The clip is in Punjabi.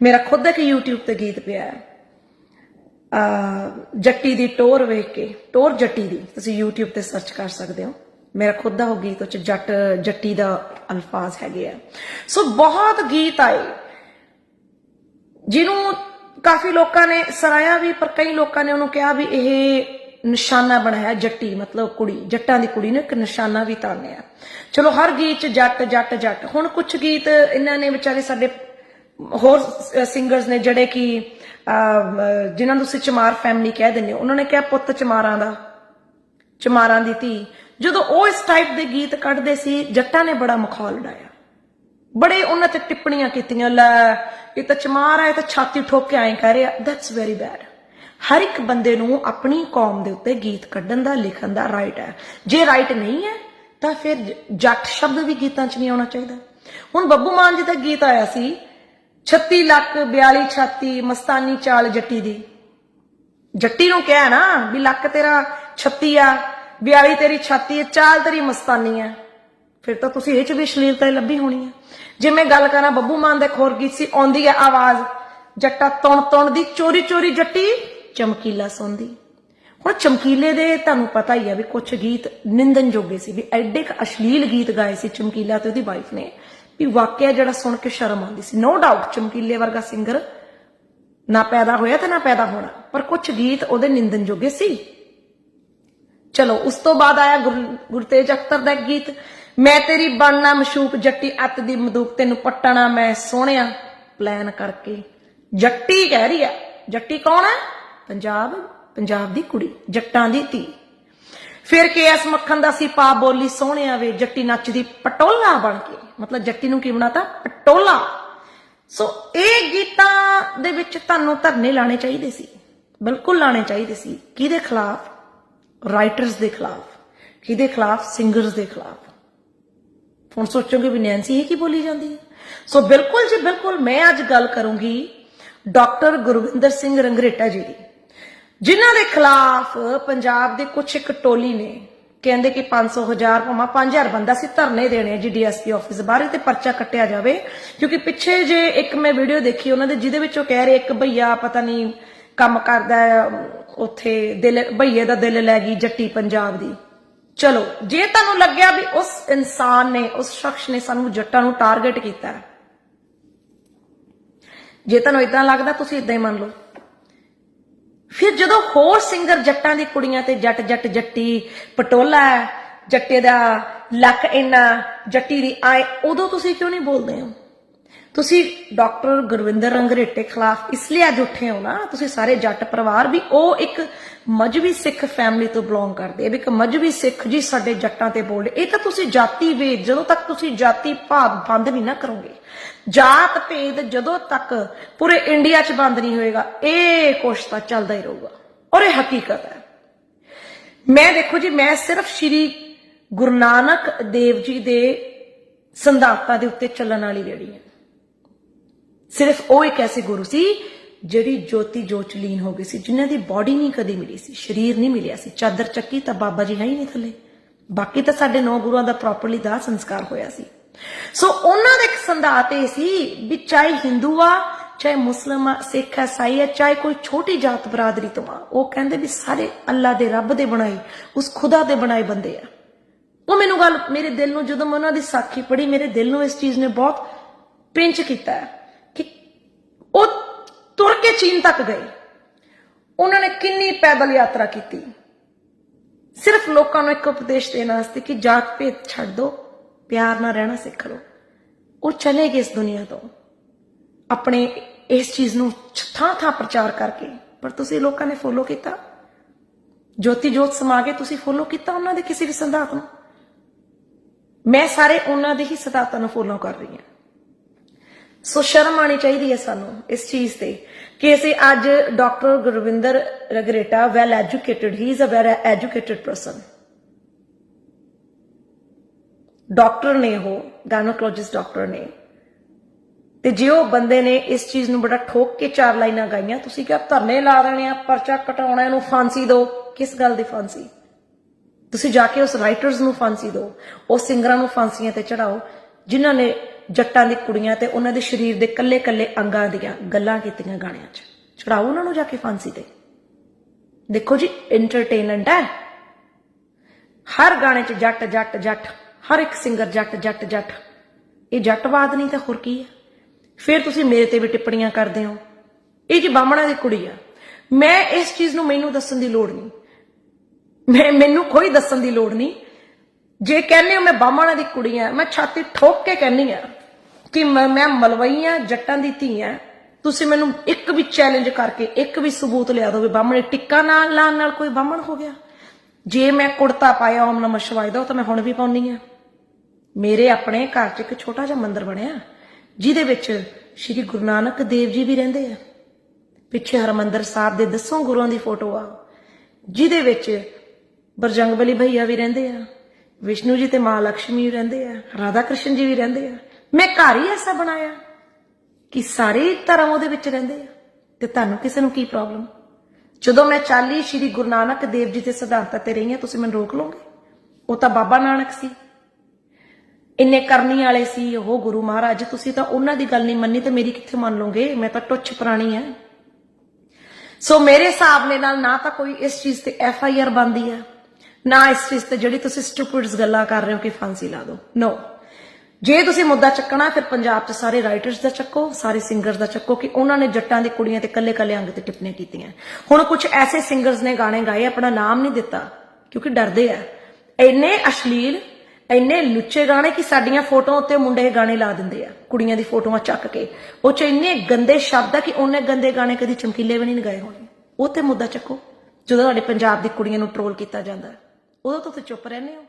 ਮੇਰਾ ਖੁਦ ਇੱਕ YouTube ਤੇ ਗੀਤ ਪਿਆ ਹੈ। ਆ ਜੱਟੀ ਦੀ ਟੋਰ ਵੇਖ ਕੇ, ਟੋਰ ਜੱਟੀ ਦੀ, ਤੁਸੀਂ YouTube ਤੇ ਸਰਚ ਕਰ ਸਕਦੇ ਹੋ। ਮੇਰਾ ਖੁਦ ਦਾ ਉਹ ਗੀਤ, ਉਹ ਚ ਜੱਟ, ਜੱਟੀ ਦਾ ਅਲਫਾਜ਼ ਹੈਗੇ ਆ। ਸੋ ਬਹੁਤ ਗੀਤ ਆਏ, ਜਿਹਨੂੰ ਕਾਫੀ ਲੋਕਾਂ ਨੇ ਸਰਾਇਆ ਵੀ, ਪਰ ਕਈ ਲੋਕਾਂ ਨੇ ਉਹਨੂੰ ਕਿਹਾ ਵੀ ਇਹ ਨਿਸ਼ਾਨਾ ਬਣਾਇਆ ਜੱਟੀ, ਮਤਲਬ ਕੁੜੀ, ਜੱਟਾਂ ਦੀ ਕੁੜੀ ਨੇ ਇੱਕ ਨਿਸ਼ਾਨਾ ਵੀ ਤਾਨਿਆ ਚਲੋ ਹਰ ਗੀਤ ਚ ਜੱਟ ਜੱਟ ਜੱਟ। ਹੁਣ ਕੁਝ ਗੀਤ ਇਹਨਾਂ ਨੇ ਵਿਚਾਰੇ ਸਾਡੇ ਹੋਰ ਸਿੰਗਰਸ ਨੇ ਜਿਹੜੇ ਕਿ ਅਹ, ਜਿਨ੍ਹਾਂ ਨੂੰ ਤੁਸੀਂ ਚਮਾਰ ਫੈਮਿਲੀ ਕਹਿ ਦਿੰਦੇ ਹੋ ਉਹਨਾਂ ਨੇ ਕਿਹਾ ਪੁੱਤ ਚਮਾਰਾਂ ਦਾ ਚਮਾਰਾਂ ਦੀ ਧੀ। ਜਦੋਂ ਉਹ ਇਸ ਟਾਈਪ ਦੇ ਗੀਤ ਕੱਢਦੇ ਸੀ ਜੱਟਾਂ ਨੇ ਬੜਾ ਮਖੌਲ ਉਡਾਇਆ। ਬੜੇ ਉਹਨਾਂ ਤੇ ਟਿੱਪਣੀਆਂ ਕੀਤੀਆਂ ਲੈ ਇਹ ਤਾਂ ਚਮਾਰ ਹੈ ਤਾਂ ਛਾਤੀ ਠੋਕ ਕੇ ਐਂ ਕਹਿ ਰਿਹਾ। ਦੈਟਸ ਵੈਰੀ ਬੈਡ ਹਰ ਇੱਕ ਬੰਦੇ ਨੂੰ ਆਪਣੀ ਕੌਮ ਦੇ ਉੱਤੇ ਗੀਤ ਕੱਢਣ ਦਾ ਲਿਖਣ ਦਾ ਰਾਈਟ ਹੈ। ਜੇ ਰਾਈਟ ਨਹੀਂ ਹੈ ਤਾਂ ਫਿਰ ਜੱਟ ਸ਼ਬਦ ਵੀ ਗੀਤਾਂ 'ਚ ਨਹੀਂ ਆਉਣਾ ਚਾਹੀਦਾ। ਹੁਣ ਬੱਬੂ ਮਾਨ ਜੀ ਦਾ ਗੀਤ ਆਇਆ ਸੀ 36 ਲੱਖ 42 ਛਾਤੀ ਮਸਤਾਨੀ ਚਾਲ ਜੱਟੀ ਦੀ ਜੱਟੀ ਨੂੰ ਕਿਹਾ ਨਾ ਵੀ ਲੱਕ ਤੇਰਾ 36 ਆ 42 ਤੇਰੀ ਛਾਤੀ ਹੈ ਚਾਲ ਤੇਰੀ ਮਸਤਾਨੀ ਹੈ ਫਿਰ ਤਾਂ ਤੁਸੀਂ ਇਹ ਚ ਵੀ ਅਸ਼ਲੀਲਤਾ ਹੀ ਲੱਭੀ ਹੋਣੀ ਹੈ ਜੇ ਮੈਂ ਗੱਲ ਕਰਾਂ ਬੱਬੂ ਮਾਨ ਦਾ ਇੱਕ ਹੋਰ ਗੀਤ ਸੀ ਆਉਂਦੀ ਹੈ ਆਵਾਜ਼ ਜੱਟਾ ਤੁਣ ਤੁਣ ਦੀ ਚੋਰੀ ਚੋਰੀ ਜੱਟੀ ਚਮਕੀਲਾ ਸੌਂਦੀ ਹੁਣ ਚਮਕੀਲੇ ਦੇ ਤੁਹਾਨੂੰ ਪਤਾ ਹੀ ਹੈ ਵੀ ਕੁਝ ਗੀਤ ਨਿੰਦਨ ਜੋਗੇ ਸੀ ਵੀ ਐਡੇ ਕ ਅਸ਼ਲੀਲ ਗੀਤ ਗਾਏ ਸੀ ਚਮਕੀਲਾ ਤੇ ਉਹਦੀ ਵਾਈਫ ਨੇ ਵੀ ਵਾਕਿਆ ਜਿਹੜਾ ਸੁਣ ਕੇ ਸ਼ਰਮ ਆਉਂਦੀ ਸੀ। ਨੋ ਡਾਊਟ ਚਮਕੀਲੇ ਵਰਗਾ ਸਿੰਗਰ ਨਾ ਪੈਦਾ ਹੋਇਆ ਤੇ ਨਾ ਪੈਦਾ ਹੋਣਾ, ਪਰ ਕੁਝ ਗੀਤ ਉਹਦੇ ਨਿੰਦਨ ਜੋਗੇ ਸੀ। ਚਲੋ, ਉਸ ਤੋਂ ਬਾਅਦ ਆਇਆ ਗੁਰ- ਗੁਰਤੇਜ ਅਖਤਰ ਦਾ ਗੀਤ, ਮੈਂ ਤੇਰੀ ਬਣਨਾ ਮਸ਼ੂਕ ਜੱਟੀ ਅੱਤ ਦੀ ਮਦੂਕ, ਤੈਨੂੰ ਪੱਟਣਾ ਮੈਂ ਸੋਹਣਿਆ। ਪਲਾਨ ਕਰਕੇ। ਜੱਟੀ ਕਹਿ ਰਹੀ ਆ। ਜੱਟੀ ਕੌਣ ਹੈ ਪੰਜਾਬ ਪੰਜਾਬ ਦੀ ਕੁੜੀ, ਜੱਟਾਂ ਦੀ ਧੀ। ਫਿਰ ਕੇ ਐਸ ਮੱਖਣ ਦਾ ਸੀ ਪਾ ਬੋਲੀ ਸੋਹਣਿਆ ਵੇ, ਜੱਟੀ ਨੱਚਦੀ ਪਟੋਲਾ ਬਣ ਕੇ। ਮਤਲਬ ਜੱਟੀ ਨੂੰ ਕੀ ਬਣਾਤਾ? ਪਟੋਲਾ। ਸੋ ਇਹ ਗੀਤਾਂ ਦੇ ਵਿੱਚ ਤੁਹਾਨੂੰ ਧਰਨੇ ਲਾਣੇ ਚਾਹੀਦੇ ਸੀ। ਬਿਲਕੁਲ ਲਾਣੇ ਚਾਹੀਦੇ ਸੀ। ਕਿਹਦੇ ਖਿਲਾਫ? ਰਾਈਟਰਸ ਦੇ ਖਿਲਾਫ। ਕਿਹਦੇ ਖਿਲਾਫ? ਸਿੰਗਰਸ ਦੇ ਖਿਲਾਫ। ਹੁਣ ਸੋਚੋਗੇ ਵੀ ਨੈਂਸੀ ਇਹ ਕੀ ਬੋਲੀ ਜਾਂਦੀ ਹੈ? ਸੋ ਬਿਲਕੁਲ ਜੀ ਬਿਲਕੁਲ ਮੈਂ ਅੱਜ ਗੱਲ ਕਰੂੰਗੀ ਡਾਕਟਰ ਗੁਰਵਿੰਦਰ ਸਿੰਘ ਰੰਗਰੇਟਾ ਜੀ ਦੀ। ਜਿਨ੍ਹਾਂ ਦੇ ਖਿਲਾਫ ਪੰਜਾਬ ਦੇ ਕੁਝ ਇੱਕ ਟੋਲੀ ਨੇ ਕਹਿੰਦੇ ਕਿ 500 ਹਜ਼ਾਰ ਭਾਵੇਂ 5000 ਬੰਦਾ ਸੀ ਧਰਨੇ ਦੇਣੇ ਆ ਜੀ ਡੀਐਸਪੀ ਆਫਿਸ ਬਾਹਰ ਤੇ ਪਰਚਾ ਕੱਟਿਆ ਜਾਵੇ। ਕਿਉਂਕਿ ਪਿੱਛੇ ਜੇ ਇੱਕ ਮੈਂ ਵੀਡੀਓ ਦੇਖੀ ਉਹਨਾਂ ਦੇ ਜਿਹਦੇ ਵਿੱਚ ਉਹ ਕਹਿ ਰਹੇ ਇੱਕ ਭਈਆ ਪਤਾ ਨਹੀਂ ਕੰਮ ਕਰਦਾ ਹੈ, ਉੱਥੇ ਦਿਲ ਭਈਏ ਦਾ ਦਿਲ ਲੈ ਗਈ ਜੱਟੀ ਪੰਜਾਬ ਦੀ। ਚਲੋ ਜੇ ਤੁਹਾਨੂੰ ਲੱਗਿਆ ਵੀ ਉਸ ਇਨਸਾਨ ਨੇ ਉਸ ਸ਼ਖਸ ਨੇ ਸਾਨੂੰ ਜੱਟਾਂ ਨੂੰ ਟਾਰਗੇਟ ਕੀਤਾ ਜੇ ਤੁਹਾਨੂੰ ਇਦਾਂ ਲੱਗਦਾ ਤੁਸੀਂ ਇਦਾਂ ਹੀ ਮੰਨ ਲਓ। ਫਿਰ ਜਦੋਂ ਹੋਰ ਸਿੰਗਰ ਜੱਟਾਂ ਦੀ ਕੁੜੀਆਂ ਤੇ ਜੱਟ ਜੱਟ ਜੱਟੀ ਪਟੋਲਾ ਜੱਟੇ ਦਾ ਲੱਕ ਇੰਨਾ, ਜੱਟੀ ਦੀ ਆਏ, ਉਦੋਂ ਤੁਸੀਂ ਕਿਉਂ ਨਹੀਂ ਬੋਲਦੇ ਹੋ? ਤੁਸੀਂ ਡਾਕਟਰ ਗੁਰਵਿੰਦਰ ਰੰਗਰੇਟੇ ਖਿਲਾਫ ਇਸ ਲਈ ਅੱਜ ਉੱਠੇ ਹੋ ਨਾ, ਤੁਸੀਂ ਸਾਰੇ ਜੱਟ ਪਰਿਵਾਰ ਵੀ ਉਹ ਇੱਕ ਮਜਬੀ ਸਿੱਖ ਫੈਮਿਲੀ ਤੋਂ ਬਿਲੋਂਗ ਕਰਦੇ ਆ, ਵੀ ਇੱਕ ਮਜਬੀ ਸਿੱਖ ਜੀ ਸਾਡੇ ਜੱਟਾਂ ਤੇ ਬੋਲਦੇ ਇਹ ਤਾਂ ਤੁਸੀਂ ਜਾਤੀ ਵੇਦ ਜਦੋਂ ਤੱਕ ਤੁਸੀਂ ਜਾਤੀ ਭਾਵ ਬੰਦ ਨਹੀਂ ਨਾ ਕਰੋਗੇ, ਜਾਤ ਭੇਦ ਜਦੋਂ ਤੱਕ ਪੂਰੇ ਇੰਡੀਆ 'ਚ ਬੰਦ ਨਹੀਂ ਹੋਏਗਾ, ਇਹ ਕੁਛ ਤਾਂ ਚੱਲਦਾ ਹੀ ਰਹੂਗਾ। ਔਰ ਇਹ ਹਕੀਕਤ ਹੈ। ਮੈਂ ਦੇਖੋ ਜੀ, ਮੈਂ ਸਿਰਫ ਸ਼੍ਰੀ ਗੁਰੂ ਨਾਨਕ ਦੇਵ ਜੀ ਦੇ ਸੰਦਾਤਾਂ ਦੇ ਉੱਤੇ ਚੱਲਣ ਵਾਲੀ ਜਿਹੜੀ ਹੈ। ਸਿਰਫ ਉਹ ਇੱਕ ਐਸੇ ਗੁਰੂ ਸੀ ਜਿਹੜੀ ਜੋਤੀ ਜੋਤ ਲੀਨ ਹੋ ਗਈ ਸੀ, ਜਿਨ੍ਹਾਂ ਦੀ ਬਾਡੀ ਨਹੀਂ ਕਦੀ ਮਿਲੀ ਸੀ, ਸਰੀਰ ਨਹੀਂ ਮਿਲਿਆ ਸੀ, ਚਾਦਰ ਚੱਕੀ ਤਾਂ ਬਾਬਾ ਜੀ ਹੈ ਹੀ ਨਹੀਂ ਥੱਲੇ। ਬਾਕੀ ਤਾਂ ਸਾਡੇ ਨੌ ਗੁਰੂਆਂ ਦਾ ਪ੍ਰੋਪਰਲੀ ਦਾ ਸੰਸਕਾਰ ਹੋਇਆ ਸੀ। ਸੋ ਉਹਨਾਂ ਦਾ ਇੱਕ ਸੰਦਾਤ ਇਹ ਸੀ ਵੀ ਚਾਹੇ ਹਿੰਦੂ ਆ, ਚਾਹੇ ਮੁਸਲਮ ਆ ਸਿੱਖ ਆ ਸਾਈ ਆ ਚਾਹੇ ਕੋਈ ਛੋਟੀ ਜਾਤ ਬਰਾਦਰੀ ਤੋਂ ਆ, ਉਹ ਕਹਿੰਦੇ ਵੀ ਸਾਰੇ ਅੱਲਾ ਦੇ ਰੱਬ ਦੇ ਬਣਾਏ, ਉਸ ਖੁਦਾ ਦੇ ਬਣਾਏ ਬੰਦੇ ਆ। ਉਹ ਮੈਨੂੰ ਗੱਲ ਮੇਰੇ ਦਿਲ ਨੂੰ ਜਦੋਂ ਮੈਂ ਉਹਨਾਂ ਦੀ ਸਾਖੀ ਪੜ੍ਹੀ, ਮੇਰੇ ਦਿਲ ਨੂੰ ਇਸ ਚੀਜ਼ ਨੇ ਬਹੁਤ ਪਿੰਚ ਕੀਤਾ ਹੈ। ਉਹ ਤੁਰ ਕੇ ਚੀਨ ਤੱਕ ਗਏ। ਉਹਨਾਂ ਨੇ ਕਿੰਨੀ ਪੈਦਲ ਯਾਤਰਾ ਕੀਤੀ। ਸਿਰਫ ਲੋਕਾਂ ਨੂੰ ਇੱਕ ਉਪਦੇਸ਼ ਦੇਣ ਵਾਸਤੇ ਕਿ ਜਾਤ ਭੇਦ ਛੱਡ ਦਿਓ ਪਿਆਰ ਨਾਲ ਰਹਿਣਾ ਸਿੱਖ ਲਓ। ਉਹ ਚਲੇ ਗਏ ਇਸ ਦੁਨੀਆ ਤੋਂ। ਆਪਣੇ ਇਸ ਚੀਜ਼ ਨੂੰ ਥਾਂ ਥਾਂ ਪ੍ਰਚਾਰ ਕਰਕੇ। ਪਰ ਤੁਸੀਂ ਲੋਕਾਂ ਨੇ ਫੋਲੋ ਕੀਤਾ। ਜੋਤੀ ਜੋਤ ਸਮਾ ਕੇ ਤੁਸੀਂ ਫੋਲੋ ਕੀਤਾ ਉਹਨਾਂ ਦੇ ਕਿਸੇ ਵੀ ਸਿਧਾਂਤ ਨੂੰ। ਮੈਂ ਸਾਰੇ ਉਹਨਾਂ ਦੇ ਹੀ ਸਿਧਾਂਤਾਂ ਨੂੰ ਫੋਲੋ ਕਰ ਰਹੀ ਹਾਂ। ਸੋ ਸ਼ਰਮ ਆਣੀ ਚਾਹੀਦੀ ਹੈ ਸਾਨੂੰ ਇਸ ਚੀਜ਼ ਤੇ ਕਿ ਅਸੀਂ ਅੱਜ doctor Gurvinder Rangreta well educated he is a very educated person doctor ਨੇ ਉਹ ਗਾਇਨੋਕੋਲੋਜਿਸਟ ਡਾਕਟਰ ਨੇ। ਤੇ ਜੇ ਉਹ ਬੰਦੇ ਨੇ ਇਸ ਚੀਜ਼ ਨੂੰ ਬੜਾ ਠੋਕ ਕੇ ਚਾਰ ਲਾਈਨਾਂ ਗਾਈਆਂ, ਤੁਸੀਂ ਕਿਹਾ ਧਰਨੇ ਲਾ ਦੇਣੇ ਆ, ਪਰਚਾ ਕਟਾਉਣਾ, ਇਹਨੂੰ ਫਾਂਸੀ ਦਿਓ। ਕਿਸ ਗੱਲ ਦੀ ਫਾਂਸੀ? ਤੁਸੀਂ ਜਾ ਕੇ ਉਸ ਰਾਈਟਰਸ ਨੂੰ ਫਾਂਸੀ ਦਿਓ ਉਹ ਸਿੰਗਰਾਂ ਨੂੰ ਫਾਂਸੀਆਂ ਤੇ ਚੜਾਓ, ਜਿਨ੍ਹਾਂ ਨੇ ਜੱਟਾਂ ਦੀ ਕੁੜੀਆਂ ਤੇ ਉਹਨਾਂ ਦੇ ਸਰੀਰ ਦੇ ਕੱਲੇ-ਕੱਲੇ ਅੰਗਾਂ ਦੀਆਂ ਗੱਲਾਂ ਕੀਤੀਆਂ ਗਾਣਿਆਂ 'ਚ। ਚੜਾਓ ਉਹਨਾਂ ਨੂੰ ਜਾ ਕੇ ਫਾਂਸੀ ਤੇ। ਦੇਖੋ ਜੀ ਐਂਟਰਟੇਨਮੈਂਟ ਹੈ। ਹਰ ਗਾਣੇ 'ਚ ਜੱਟ ਜੱਟ ਜੱਟ, ਹਰ ਇੱਕ ਸਿੰਗਰ ਜੱਟ ਜੱਟ ਜੱਟ। ਇਹ ਜੱਟਵਾਦ ਨਹੀਂ ਤਾਂ ਹੋਰ ਕੀ ਹੈ? ਫਿਰ ਤੁਸੀਂ ਮੇਰੇ ਤੇ ਵੀ ਟਿੱਪਣੀਆਂ ਕਰਦੇ ਹੋ। ਇਹ ਜੀ ਬਾਹਮਣਾ ਦੀ ਕੁੜੀ ਆ। ਮੈਂ ਇਸ ਚੀਜ਼ ਨੂੰ ਮੈਨੂੰ ਦੱਸਣ ਦੀ ਲੋੜ ਨਹੀਂ। ਮੈਂ, ਮੈਨੂੰ ਕੋਈ ਦੱਸਣ ਦੀ ਲੋੜ ਨਹੀਂ। ਜੇ ਕਹਿੰਦੇ ਹੋ ਮੈਂ ਬਾਹਮਣਾ ਦੀ ਕੁੜੀ ਆ, ਮੈਂ ਛਾਤੀ ਠੋਕ ਕੇ ਕਹਿੰਨੀ ਆ ਕਿ ਮੈਂ ਮੈਂ ਮਲਵਈ ਜੱਟਾਂ ਦੀ ਧੀ ਆ ਤੁਸੀਂ ਮੈਨੂੰ ਇੱਕ ਵੀ ਚੈਲੰਜ ਕਰਕੇ ਇੱਕ ਵੀ ਸਬੂਤ ਲਿਆ ਦਿਓ ਵੀ ਬਾਹਮਣੇ ਟਿੱਕਾ ਨਾਲ ਲਾਉਣ ਨਾਲ ਕੋਈ ਬਾਹਮਣ ਹੋ ਗਿਆ। ਜੇ ਮੈਂ ਕੁੜਤਾ ਪਾਇਆ ਓਮ ਨਮঃ ਸ਼ਿਵਾਏ ਦਾ, ਉਹ ਤਾਂ ਮੈਂ ਹੁਣ ਵੀ ਪਾਉਣੀ ਆ ਮੇਰੇ ਆਪਣੇ ਘਰ 'ਚ ਇੱਕ ਛੋਟਾ ਜਿਹਾ ਮੰਦਿਰ ਬਣਿਆ, ਜਿਹਦੇ ਵਿੱਚ ਸ੍ਰੀ ਗੁਰੂ ਨਾਨਕ ਦੇਵ ਜੀ ਵੀ ਰਹਿੰਦੇ ਆ। ਪਿੱਛੇ ਹਰਮੰਦਰ ਸਾਹਿਬ ਦੇ ਦਸੋਂ ਗੁਰੂਆਂ ਦੀ ਫੋਟੋ ਆ, ਜਿਹਦੇ ਵਿੱਚ ਬਰਜੰਗ ਬਰਜੰਗਬਲੀ ਭਈਆ ਵੀ ਰਹਿੰਦੇ ਆ, ਵਿਸ਼ਨੂੰ ਜੀ ਤੇ ਮਾਂ ਲక్ష్ਮੀ ਵੀ ਰਹਿੰਦੇ ਆ, ਰਾਧਾ ਕ੍ਰਿਸ਼ਨ ਜੀ ਵੀ ਰਹਿੰਦੇ ਆ। ਮੈਂ ਘਰ ਹੀ ਐਸਾ ਬਣਾਇਆ ਕਿ ਸਾਰੇ ਧਰਮ ਉਹਦੇ ਵਿੱਚ ਰਹਿੰਦੇ ਆ। ਤੇ ਤੁਹਾਨੂੰ ਕਿਸੇ ਨੂੰ ਕੀ ਪ੍ਰੋਬਲਮ ਜਦੋਂ ਮੈਂ ਚਾਲੀ ਸ੍ਰੀ ਗੁਰੂ ਨਾਨਕ ਦੇਵ ਜੀ ਦੇ ਸਿਧਾਂਤਾਂ ਤੇ ਰਹੀ ਹਾਂ, ਤੁਸੀਂ ਮੈਨੂੰ ਰੋਕ ਲਓਗੇ? ਉਹ ਤਾਂ ਬਾਬਾ ਨਾਨਕ ਸੀ। ਇੰਨੇ ਕਰਨੀ ਵਾਲੇ ਸੀ, ਉਹ ਗੁਰੂ ਮਹਾਰਾਜ, ਤੁਸੀਂ ਤਾਂ ਉਹਨਾਂ ਦੀ ਗੱਲ ਨਹੀਂ ਮੰਨੀ ਤੇ ਮੇਰੀ ਕਿੱਥੇ ਮੰਨ ਲਓਗੇ? ਮੈਂ ਤਾਂ ਟੁੱਛ ਪੁਰਾਣੀ ਆ। ਸੋ ਮੇਰੇ ਹਿਸਾਬ ਦੇ ਨਾਲ ਨਾ ਤਾਂ ਕੋਈ ਇਸ ਚੀਜ਼ ਤੇ ਐਫ ਆਈ ਆਰ ਬੰਦੀ ਹੈ ਨਾ ਇਸ ਚੀਜ਼ ਤੇ ਜਿਹੜੀ ਤੁਸੀਂ ਸਟੂਪਿਡਸ ਗੱਲਾਂ ਕਰ ਰਹੇ ਹੋ ਕਿ ਫਾਂਸੀ ਲਾ ਦਿਓ। ਨੋ ਜੇ ਤੁਸੀਂ ਮੁੱਦਾ ਚੱਕਣਾ, ਫਿਰ ਪੰਜਾਬ 'ਚ ਸਾਰੇ ਰਾਈਟਰਸ ਦਾ ਚੱਕੋ, ਸਾਰੇ ਸਿੰਗਰਸ ਦਾ ਚੱਕੋ ਕਿ ਉਹਨਾਂ ਨੇ ਜੱਟਾਂ ਦੀ ਕੁੜੀਆਂ ਤੇ ਕੱਲੇ-ਕੱਲੇ ਅੰਗ ਤੇ ਟਿੱਪਣੀਆਂ ਕੀਤੀਆਂ। ਹੁਣ ਕੁਝ ਐਸੇ ਸਿੰਗਰਸ ਨੇ ਗਾਣੇ ਗਾਏ, ਆਪਣਾ ਨਾਮ ਨਹੀਂ ਦਿੱਤਾ, ਕਿਉਂਕਿ ਡਰਦੇ ਆ। ਇੰਨੇ ਅਸ਼ਲੀਲ, ਇੰਨੇ ਲੁੱਚੇ ਗਾਣੇ ਕਿ ਸਾਡੀਆਂ ਫੋਟੋਆਂ ਉੱਤੇ ਮੁੰਡੇ ਗਾਣੇ ਲਾ ਦਿੰਦੇ ਆ, ਕੁੜੀਆਂ ਦੀ ਫੋਟੋਆਂ ਚੱਕ ਕੇ। ਉਹ ਚ ਇੰਨੇ ਗੰਦੇ ਸ਼ਬਦ ਆ ਕਿ ਉਹਨੇ ਗੰਦੇ ਗਾਣੇ ਕਦੀ ਚਮਕੀਲੇ ਵੀ ਨਹੀਂ ਗਾਏ ਹੋਣੇ। ਉਹ ਤੇ ਮੁੱਦਾ ਚੱਕੋ, ਜਦੋਂ ਤੁਹਾਡੇ ਪੰਜਾਬ ਦੀ ਕੁੜੀਆਂ ਨੂੰ ਟਰੋਲ ਕੀਤਾ ਜਾਂਦਾ। ਉਦੋਂ ਤੁਸੀਂ ਚੁੱਪ ਰਹਿੰਦੇ ਹੋ।